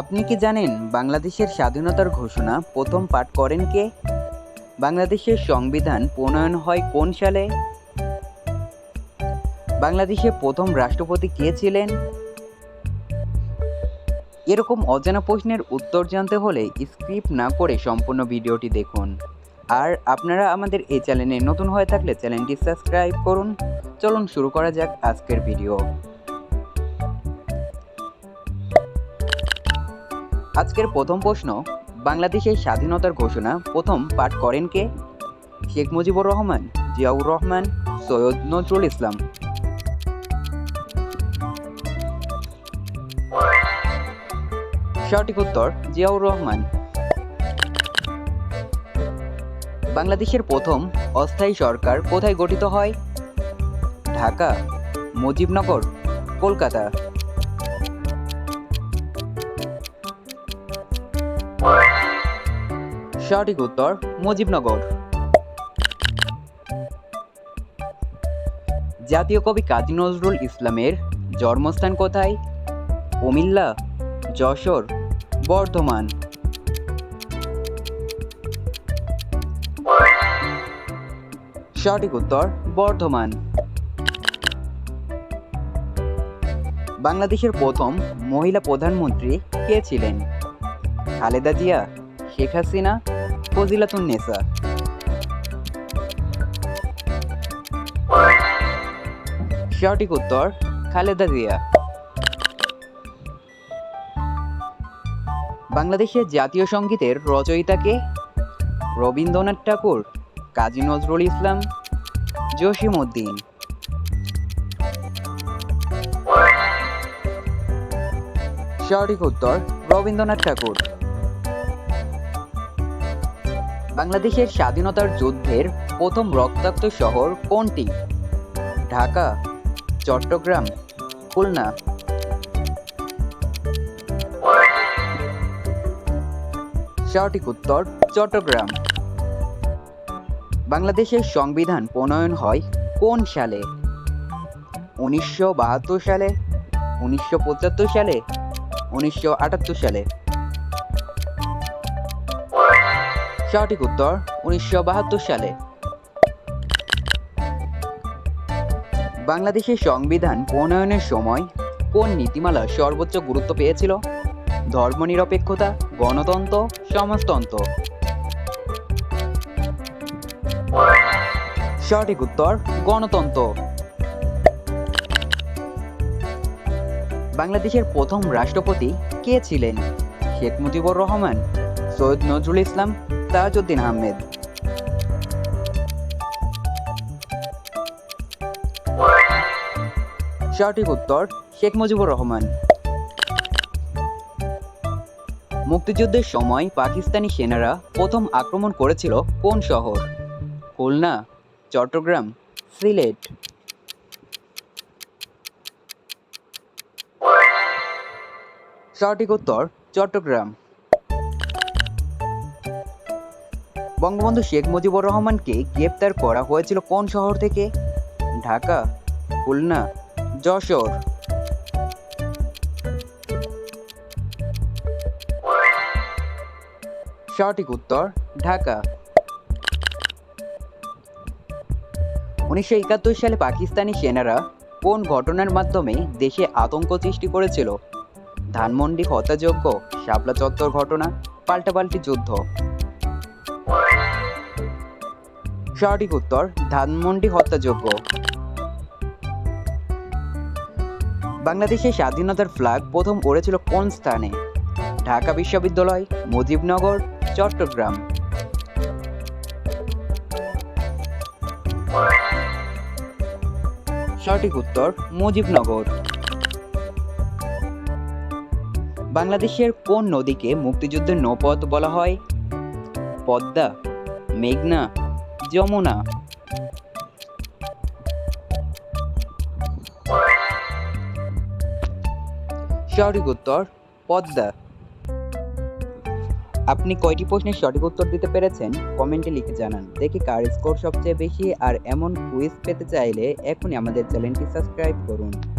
আপনি কি জানেন বাংলাদেশের স্বাধীনতার ঘোষণা প্রথম পাঠ করেন কে? বাংলাদেশের সংবিধান প্রণয়ন হয় কোন সালে? বাংলাদেশের প্রথম রাষ্ট্রপতি কে ছিলেন? এরকম অজানা প্রশ্নের উত্তর জানতে হলে স্ক্রিপ্ট না করে সম্পূর্ণ ভিডিওটি দেখুন। আর আপনারা আমাদের এই চ্যানেলে নতুন হয়ে থাকলে চ্যানেলটি সাবস্ক্রাইব করুন। চলুন শুরু করা যাক আজকের ভিডিও। আজকের প্রথম প্রশ্ন, বাংলাদেশের স্বাধীনতার ঘোষণা প্রথম পাঠ করেন কে? শেখ মুজিবুর রহমান, জিয়াউর রহমান, সৈয়দ নজরুল ইসলাম। সঠিক উত্তর, জিয়াউর রহমান। বাংলাদেশের প্রথম অস্থায়ী সরকার কোথায় গঠিত হয়? ঢাকা, মুজিবনগর, কলকাতা। সঠিক উত্তর মুজিবনগর। জাতীয় কবি কাজী নজরুল ইসলামের জন্মস্থান কোথায়? কুমিল্লা, যশোর, বর্ধমান। সঠিক উত্তর বর্ধমান। বাংলাদেশের প্রথম মহিলা প্রধানমন্ত্রী কে ছিলেন? খালেদা জিয়া শেখ হাসিনা ফজিলাতুন্নেসা সঠিক উত্তর, খালেদা জিয়া। বাংলাদেশের জাতীয় সঙ্গীতের রচয়িতাকে রবীন্দ্রনাথ ঠাকুর, কাজী নজরুল ইসলাম, জসিম উদ্দিন। সঠিক উত্তর, রবীন্দ্রনাথ ঠাকুর। বাংলাদেশের স্বাধীনতার যুদ্ধের প্রথম রক্তাক্ত শহর কোনটি? ঢাকা, চট্টগ্রাম, খুলনা। সঠিক উত্তর, চট্টগ্রাম। বাংলাদেশের সংবিধান প্রণয়ন হয় কোন সালে? উনিশশো বাহাত্তর সালে, উনিশশো পঁচাত্তর সালে, উনিশশো আটাত্তর সালে। সঠিক উত্তর উনিশশো বাহাত্তর সালে। বাংলাদেশের সংবিধান প্রণয়নের সময় কোন নীতিমালা সর্বোচ্চ গুরুত্ব পেয়েছিল? ধর্মনিরপেক্ষতা, গণতন্ত্র, সমাজতন্ত্র। সঠিক উত্তর গণতন্ত্র। বাংলাদেশের প্রথম রাষ্ট্রপতি কে ছিলেন? শেখ মুজিবুর রহমান, সৈয়দ নজরুল ইসলাম তাজউদ্দিন আহমেদ। সঠিক উত্তর, শেখ মুজিবুর রহমান। মুক্তিযুদ্ধের সময় পাকিস্তানি সেনারা প্রথম আক্রমণ করেছিল কোন শহর? খুলনা, চট্টগ্রাম, সিলেট। সঠিক উত্তর, চট্টগ্রাম। বঙ্গবন্ধু শেখ মুজিবুর রহমানকে গ্রেপ্তার করা হয়েছিল কোন শহর থেকে? ঢাকা, খুলনা, যশোর। সঠিক উত্তর, ঢাকা। উনিশশো একাত্তর সালে পাকিস্তানি সেনারা কোন ঘটনার মাধ্যমে দেশে আতঙ্ক সৃষ্টি করেছিল? ধানমন্ডি হত্যাযজ্ঞ শাপলা চত্বর ঘটনা, পাল্টাপাল্টি যুদ্ধ। সঠিক উত্তর, ধানমন্ডি হত্যাযোগ্য। বাংলাদেশের স্বাধীনতার ফ্ল্যাগ প্রথম উড়েছিল কোন স্থানে? ঢাকা বিশ্ববিদ্যালয়, মুজিবনগর, চট্টগ্রাম। সঠিক উত্তর, মুজিবনগর। বাংলাদেশের কোন নদীকে মুক্তিযুদ্ধের নৌপথ বলা হয়? পদ্মা, মেঘনা যমুনা। সঠিক উত্তর, পদ্মা। আপনি কয়টি প্রশ্নের সঠিক উত্তর দিতে পেরেছেন? কমেন্টে লিখে জানান। দেখি কার স্কোর সবচেয়ে বেশি, আর এমন কুইজ পেতে চাইলে এখনই আমাদের চ্যানেলটি সাবস্ক্রাইব করুন।